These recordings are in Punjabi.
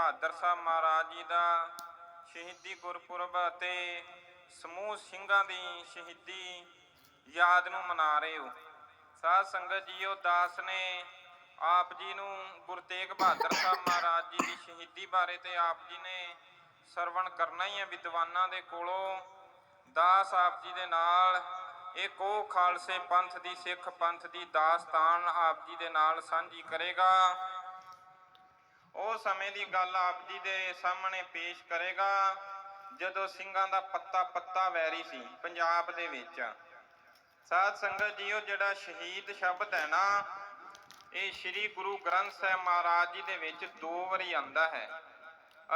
ਬਹਾਦਰ ਸਾਹਿਬ ਮਹਾਰਾਜ ਜੀ ਦਾ ਸ਼ਹੀਦੀ ਗੁਰਪੁਰਬ ਅਤੇ ਸਮੂਹ ਸਿੰਘਾਂ ਦੀ ਸ਼ਹੀਦੀ ਯਾਦ ਨੂੰ ਮਨਾ ਰਹੇ ਹੋ। ਸਾਧ ਸੰਗਤ ਜੀਓ, ਦਾਸ ਨੇ ਆਪ ਜੀ ਨੂੰ ਗੁਰੂ ਤੇਗ ਬਹਾਦਰ ਸਾਹਿਬ ਮਹਾਰਾਜ ਜੀ ਦੀ ਸ਼ਹੀਦੀ ਬਾਰੇ ਤੇ ਆਪ ਜੀ ਨੇ ਸਰਵਣ ਕਰਨਾ ਹੀ ਹੈ ਵਿਦਵਾਨਾਂ ਦੇ ਕੋਲੋਂ। ਦਾਸ ਆਪ ਜੀ ਦੇ ਨਾਲ, ਇੱਕ ਉਹ ਖਾਲਸੇ ਪੰਥ ਦੀ ਸਿੱਖ ਪੰਥ ਦੀ ਦਾਸਤਾਨ ਆਪ ਜੀ ਦੇ ਨਾਲ ਸਾਂਝੀ ਕਰੇਗਾ। ਉਹ ਸਮੇਂ ਦੀ ਗੱਲ ਆਪ ਜੀ ਦੇ ਸਾਹਮਣੇ ਪੇਸ਼ ਕਰੇਗਾ, ਜਦੋਂ ਸਿੰਘਾਂ ਦਾ ਪੱਤਾ ਪੱਤਾ ਵੈਰੀ ਸੀ ਪੰਜਾਬ ਦੇ ਵਿੱਚ। ਸਾਧ ਸੰਗਤ ਜੀਓ, ਜਿਹੜਾ ਸ਼ਹੀਦ ਸ਼ਬਦ ਹੈ ਨਾ, ਇਹ ਸ੍ਰੀ ਗੁਰੂ ਗ੍ਰੰਥ ਸਾਹਿਬ ਮਹਾਰਾਜ ਜੀ ਦੇ ਵਿੱਚ ਦੋ ਵਾਰੀ ਆਂਦਾ ਹੈ।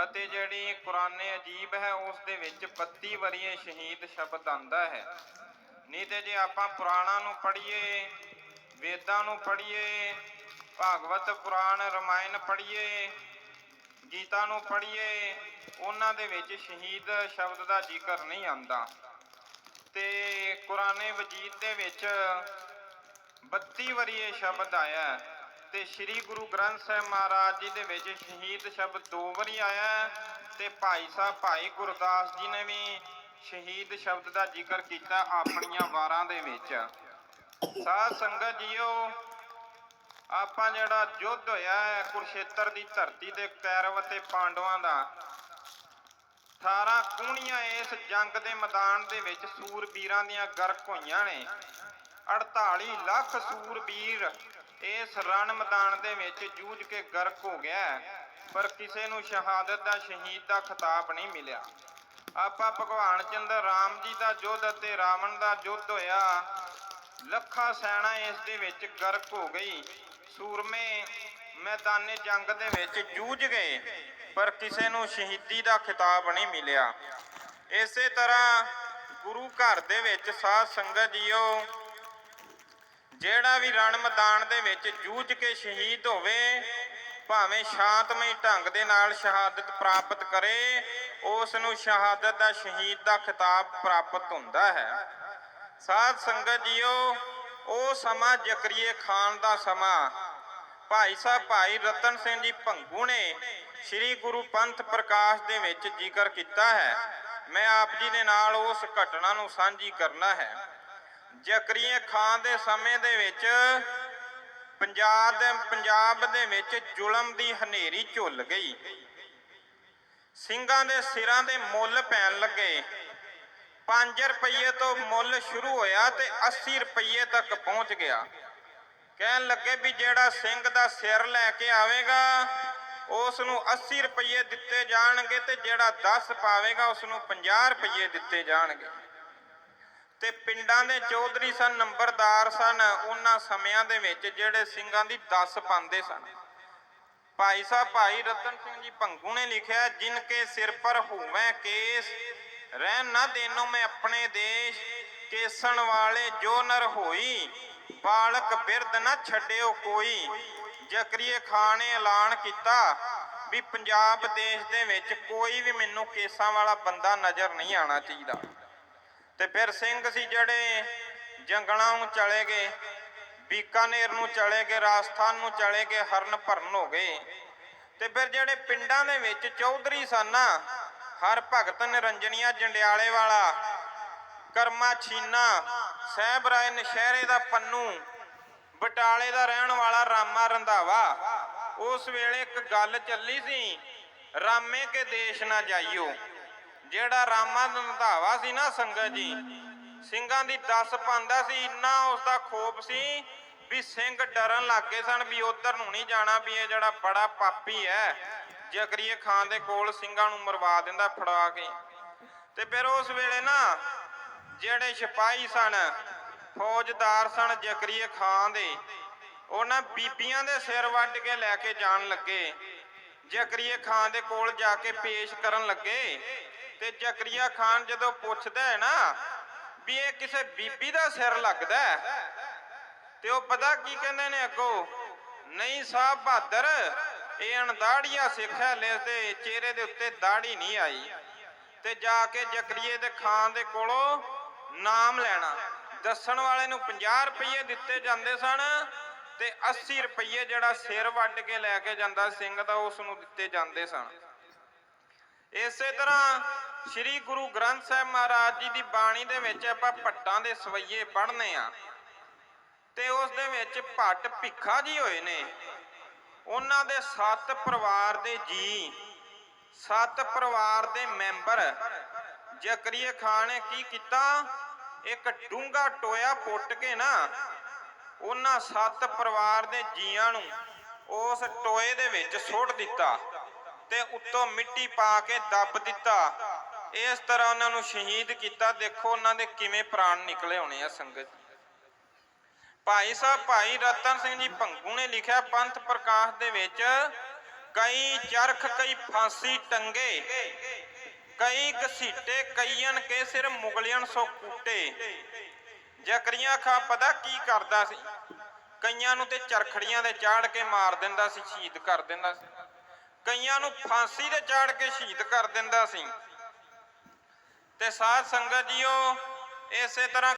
ਅਤੇ ਜਿਹੜੀ ਕੁਰਾਨੇ ਅਜੀਬ ਹੈ, ਉਸ ਦੇ ਵਿੱਚ 32 ਵਾਰੀ ਇਹ ਸ਼ਹੀਦ ਸ਼ਬਦ ਆਂਦਾ ਹੈ। ਨਹੀਂ ਤੇ ਜੇ ਆਪਾਂ ਪੁਰਾਣਾਂ ਨੂੰ ਪੜ੍ਹੀਏ, ਵੇਦਾਂ ਨੂੰ ਪੜ੍ਹੀਏ ਭਾਗਵਤ ਪੁਰਾਣ ਰਮਾਇਣ ਪੜ੍ਹੀਏ, ਗੀਤਾ ਨੂੰ ਪੜ੍ਹੀਏ, ਉਹਨਾਂ ਦੇ ਵਿੱਚ ਸ਼ਹੀਦ ਸ਼ਬਦ ਦਾ ਜ਼ਿਕਰ ਨਹੀਂ ਆਉਂਦਾ। ਤੇ ਕੁਰਾਨੇ ਵਜੀਦ ਦੇ ਵਿੱਚ 32 ਵਾਰੀ ਇਹ ਸ਼ਬਦ ਆਇਆ ਤੇ ਸ੍ਰੀ ਗੁਰੂ ਗ੍ਰੰਥ ਸਾਹਿਬ ਮਹਾਰਾਜ ਜੀ ਦੇ ਵਿੱਚ ਸ਼ਹੀਦ ਸ਼ਬਦ ਦੋ ਵਾਰੀ ਆਇਆ ਤੇ ਭਾਈ ਸਾਹਿਬ, ਭਾਈ ਗੁਰਦਾਸ ਜੀ ਨੇ ਵੀ ਸ਼ਹੀਦ ਸ਼ਬਦ ਦਾ ਜ਼ਿਕਰ ਕੀਤਾ ਆਪਣੀਆਂ ਵਾਰਾਂ ਦੇ ਵਿੱਚ। ਸਾਧ ਸੰਗਤ ਜੀਓ ਆਪਾਂ ਜਿਹੜਾ ਯੁੱਧ ਹੋਇਆ ਹੈ ਕੁਰਸ਼ੇਤਰ ਦੀ ਧਰਤੀ ਤੇ ਕੈਰਵ ਅਤੇ ਪਾਂਡਵਾਂ ਦਾ 18 ਕੂਣੀਆਂ ਇਸ ਜੰਗ ਦੇ ਮੈਦਾਨ ਦੇ ਵਿੱਚ ਸੂਰਬੀਰਾਂ ਦੀਆਂ ਗਰਕ ਹੋਈਆਂ ਨੇ। 48 ਲੱਖ ਸੂਰਬੀਰ ਇਸ ਰਣ ਮੈਦਾਨ ਦੇ ਵਿੱਚ ਜੂਝ ਕੇ ਗਰਕ ਹੋ ਗਿਆ ਹੈ, ਪਰ ਕਿਸੇ ਨੂੰ ਸ਼ਹਾਦਤ ਦਾ ਸ਼ਹੀਦ ਦਾ ਖਿਤਾਬ ਨਹੀਂ ਮਿਲਿਆ। ਆਪਾਂ ਭਗਵਾਨ ਚੰਦਰ ਰਾਮ ਜੀ ਦਾ ਯੁੱਧ ਅਤੇ ਰਾਵਣ ਦਾ ਯੁੱਧ ਹੋਇਆ ਲੱਖਾਂ ਸੈਨਾ ਇਸ ਦੇ ਵਿੱਚ ਗਰਕ ਹੋ ਗਈ। ਸੂਰਮੇ ਮੈਦਾਨੇ ਜੰਗ ਦੇ ਵਿੱਚ ਜੂਝ ਗਏ, ਪਰ ਕਿਸੇ ਨੂੰ ਸ਼ਹੀਦੀ ਦਾ ਖਿਤਾਬ ਨਹੀਂ ਮਿਲਿਆ। ਇਸੇ ਤਰ੍ਹਾਂ ਗੁਰੂ ਘਰ ਦੇ ਵਿੱਚ ਸਾਧ ਸੰਗਤ ਜੀਓ, ਜਿਹੜਾ ਵੀ ਰਣ ਮੈਦਾਨ ਦੇ ਵਿੱਚ ਜੂਝ ਕੇ ਸ਼ਹੀਦ ਹੋਵੇ, ਭਾਵੇਂ ਸ਼ਾਂਤਮਈ ਢੰਗ ਦੇ ਨਾਲ ਸ਼ਹਾਦਤ ਪ੍ਰਾਪਤ ਕਰੇ, ਉਸ ਨੂੰ ਸ਼ਹਾਦਤ ਦਾ ਸ਼ਹੀਦ ਦਾ ਖਿਤਾਬ ਪ੍ਰਾਪਤ ਹੁੰਦਾ ਹੈ। ਸਾਧ ਸੰਗਤ ਜੀਓ, ਉਹ ਸਮਾਂ ਜਕਰੀਏ ਖਾਨ ਦਾ ਸਮਾਂ। ਭਾਈ ਸਾਹਿਬ, ਭਾਈ ਰਤਨ ਸਿੰਘ ਜੀ ਭੰਗੂ ਨੇ ਸ੍ਰੀ ਗੁਰੂ ਪੰਥ ਪ੍ਰਕਾਸ਼ ਦੇ ਵਿੱਚ ਜ਼ਿਕਰ ਕੀਤਾ ਹੈ। ਮੈਂ ਆਪ ਜੀ ਦੇ ਨਾਲ ਉਸ ਘਟਨਾ ਨੂੰ ਸਾਂਝੀ ਕਰਨਾ ਹੈ। ਜਕਰੀਏ ਖਾਨ ਦੇ ਸਮੇਂ ਦੇ ਵਿੱਚ ਪੰਜਾਬ ਦੇ ਪੰਜਾਬ ਦੇ ਵਿੱਚ ਜ਼ੁਲਮ ਦੀ ਹਨੇਰੀ ਝੁੱਲ ਗਈ। ਸਿੰਘਾਂ ਦੇ ਸਿਰਾਂ ਦੇ ਮੁੱਲ ਪੈਣ ਲੱਗੇ। 5 ਰੁਪਏ ਤੋਂ ਮੁੱਲ ਸ਼ੁਰੂ ਹੋਇਆ ਤੇ 80 ਰੁਪਏ ਤੱਕ ਪਹੁੰਚ ਗਿਆ। ਕਹਿਣ ਲੱਗੇ ਵੀ ਜਿਹੜਾ ਸਿੰਘ ਦਾ ਸਿਰ ਲੈ ਕੇ ਆਵੇਗਾ ਉਸ ਨੂੰ 80 ਰੁਪਏ ਦਿੱਤੇ ਜਾਣਗੇ ਤੇ ਜਿਹੜਾ 10 ਪਾਵੇਗਾ ਉਸ ਨੂੰ 50 ਰੁਪਏ ਦਿੱਤੇ ਜਾਣਗੇ। ਤੇ ਪਿੰਡਾਂ ਦੇ ਚੌਧਰੀ ਸਨ, ਨੰਬਰਦਾਰ ਸਨ, ਉਹਨਾਂ ਸਮਿਆਂ ਦੇ ਵਿੱਚ ਜਿਹੜੇ ਸਿੰਘਾਂ ਦੀ 10 ਪਾਉਂਦੇ ਸਨ। ਭਾਈ ਸਾਹਿਬ, ਭਾਈ ਰਤਨ ਸਿੰਘ ਜੀ ਭੰਗੂ ਨੇ ਲਿਖਿਆ ਜਿਨ ਕੇ ਸਿਰ ਪਰ ਹੋਵੇਂ ਕੇਸ ਰਹਿਣ ਨਾ ਦੇਨੋ ਮੈਂ ਆਪਣੇ ਦੇਸ਼ ਕੇਸਣ ਵਾਲੇ ਜੋ ਨਰ ਹੋਈ ਬਾਲਕ ਬਿਰਦ ਨਾ ਛੱਡਿਓ ਕੋਈ। ਜਕਰੀਏ ਖਾਨ ਨੇ ਐਲਾਨ ਕੀਤਾ ਵੀ ਪੰਜਾਬ ਦੇਸ਼ ਦੇ ਵਿੱਚ ਕੋਈ ਵੀ ਮੈਨੂੰ ਕੇਸਾਂ ਵਾਲਾ ਬੰਦਾ ਨਜ਼ਰ ਨਹੀਂ ਆਣਾ ਚਾਹੀਦਾ। ਤੇ ਫਿਰ ਸਿੰਘ ਸੀ ਜਿਹੜੇ ਜੰਗਲਾਂ ਨੂੰ ਚਲੇ ਗਏ, ਬੀਕਾਨੇਰ ਨੂੰ ਚਲੇ ਗਏ, ਰਾਜਸਥਾਨ ਨੂੰ ਚਲੇ ਗਏ, ਹਰਨ ਭਰਨ ਹੋ ਗਏ। ਤੇ ਫਿਰ ਜਿਹੜੇ ਪਿੰਡਾਂ ਦੇ ਵਿੱਚ ਚੌਧਰੀ ਸਨ ਨਾ ਹਰ ਭਗਤ ਨਿਰੰਜਨੀਆ ਜੰਡਿਆਲੇ ਵਾਲਾ, ਕਰਮਾ ਛੀਨਾ, ਸਹਿਬ ਰਾਏ ਨਸ਼ਹਿਰੇ ਦਾ ਪੰਨੂ, ਬਟਾਲੇ ਦਾ ਰਹਿਣ ਵਾਲਾ ਰਾਮਾ ਰੰਧਾਵਾ। ਉਸ ਵੇਲੇ ਇੱਕ ਗੱਲ ਚੱਲੀ ਸੀ, ਰਾਮੇ ਕੇ ਦੇਸ਼ ਨਾ ਜਾਈਓ। ਜਿਹੜਾ ਰਾਮਾ ਰੰਧਾਵਾ ਸੀ ਨਾ ਸੰਗਤ ਜੀ, ਸਿੰਘਾਂ ਦੀ 10 ਪਾਉਂਦਾ ਸੀ, ਇੰਨਾ ਉਸ ਦਾ ਖੋਪ ਸੀ ਵੀ ਸਿੰਘ ਡਰਨ ਲੱਗੇ ਸਨ ਵੀ ਉਧਰ ਨੂੰ ਨਹੀਂ ਜਾਣਾ ਵੀ ਇਹ ਜਿਹੜਾ ਬੜਾ ਪਾਪੀ ਹੈ। ਜਕਰੀਏ ਖਾਨ ਦੇ ਕੋਲ, ਸਿੰਘਾਂ ਨੂੰ ਮਰਵਾ ਦਿੰਦਾ, ਫੜਾ ਕੇ। ਤੇ ਫਿਰ ਉਸ ਵੇਲੇ ਨਾ ਜਿਹੜੇ ਸਿਪਾਹੀ ਸਨ, ਫੌਜਦਾਰ ਸਨ ਜਕਰੀਏ ਖਾਨ ਦੇ ਉਹਨਾਂ ਬੀਬੀਆਂ ਦੇ ਸਿਰ ਵੱਢ ਕੇ ਲੈ ਕੇ ਜਾਣ ਲੱਗੇ। ਜਕਰੀਏ ਖਾਨ ਦੇ ਕੋਲ ਜਾ ਕੇ ਪੇਸ਼ ਕਰਨ ਲੱਗੇ। ਤੇ ਜਕਰੀਆ ਖਾਨ ਜਦੋਂ ਪੁੱਛਦਾ ਹੈ ਨਾ ਵੀ ਇਹ ਕਿਸੇ ਬੀਬੀ ਦਾ ਸਿਰ ਲੱਗਦਾ ਤੇ ਉਹ ਪਤਾ ਕੀ ਕਹਿੰਦੇ ਨੇ ਅੱਗੋਂ, ਨਹੀਂ ਸਾਹਿਬ ਬਹਾਦਰ ਇਹ ਅਣਦਾੜੀਆ ਸਿੱਖ ਹੈ ਚਿਹਰੇ ਦੇ ਉੱਤੇ ਦਾੜੀ ਨਹੀਂ ਆਈ। ਤੇ ਜਾ ਕੇ ਜਕਰੀਏ ਦੇ ਖਾਨ ਦੇ ਕੋਲੋਂ ਨਾਮ ਲੈਣਾ। ਦੱਸਣ ਵਾਲੇ ਨੂੰ 50 ਰੁਪਏ ਦਿੱਤੇ ਜਾਂਦੇ ਸਨ ਤੇ 80 ਰੁਪਏ ਜਿਹੜਾ ਸਿਰ ਵੱਢ ਕੇ ਲੈ ਕੇ ਜਾਂਦਾ ਸਿੰਘ ਦਾ ਉਸ ਨੂੰ ਦਿੱਤੇ ਜਾਂਦੇ ਸਨ। ਇਸੇ ਤਰ੍ਹਾਂ ਸ੍ਰੀ ਗੁਰੂ ਗ੍ਰੰਥ ਸਾਹਿਬ ਮਹਾਰਾਜ ਜੀ ਦੀ ਬਾਣੀ ਦੇ ਵਿੱਚ ਆਪਾਂ ਭੱਟਾਂ ਦੇ ਸਵਈਏ ਪੜ੍ਹਨੇ ਆ। ਤੇ ਉਸ ਦੇ ਵਿੱਚ ਭੱਟ ਭਿੱਖਾ ਜੀ ਹੋਏ ਨੇ। ਉਹਨਾਂ ਦੇ ਸੱਤ ਪਰਿਵਾਰ ਦੇ ਜੀ, ਸੱਤ ਪਰਿਵਾਰ ਦੇ ਮੈਂਬਰ। ਜ਼ਕਰੀਆ ਖਾਨ ਨੇ ਕੀ ਕੀਤਾ? ਇੱਕ ਡੂੰਗਾ ਟੋਇਆ ਪੁੱਟ ਕੇ ਨਾ ਉਹਨਾਂ ਸੱਤ ਪਰਿਵਾਰ ਦੇ ਜੀਆਂ ਨੂੰ ਉਸ ਟੋਏ ਦੇ ਵਿੱਚ ਸੁੱਟ ਦਿੱਤਾ ਤੇ ਉੱਤੋਂ ਮਿੱਟੀ ਪਾ ਕੇ ਦੱਬ ਦਿੱਤਾ। ਇਸ ਤਰ੍ਹਾਂ ਉਹਨਾਂ ਨੂੰ ਸ਼ਹੀਦ ਕੀਤਾ। ਦੇਖੋ ਉਹਨਾਂ ਦੇ ਕਿਵੇਂ ਪ੍ਰਾਣ ਨਿਕਲੇ ਹੋਣੇ ਆ ਸੰਗਤ। ਭਾਈ ਸਾਹਿਬ, ਭਾਈ ਰਤਨ ਸਿੰਘ ਜੀ ਭੰਗੂ ਨੇ ਲਿਖਿਆ ਪੰਥ ਪ੍ਰਕਾਸ਼ ਦੇ ਵਿੱਚ, ਕਈ ਚਰਖ, ਕਈ ਫਾਂਸੀ ਟੰਗੇ, ਕਈ ਘਸੀਟੇ, ਕਈਆਂ ਕੇ ਸਿਰ ਮੁਗਲਿਆਂ ਸੋ ਕੂਟੇ। ਜ਼ਕਰੀਆ ਖਾਂ ਪਤਾ ਕੀ ਕਰਦਾ ਸੀ? ਕਈਆਂ ਨੂੰ ਤੇ ਚਰਖੜੀਆਂ ਦੇ ਚਾੜ ਕੇ ਮਾਰ ਦਿੰਦਾ ਸੀ, ਸ਼ਹੀਦ ਕਰ ਦਿੰਦਾ ਸੀ। ਕਈਆਂ ਨੂੰ ਫਾਂਸੀ ਦੇ ਚਾੜ ਕੇ ਸ਼ਹੀਦ ਕਰ ਦਿੰਦਾ ਸੀ। ਤੇ ਸਾਧ ਸੰਗਤ ਜੀਓ, ਇਸੇ ਤਰ੍ਹਾਂ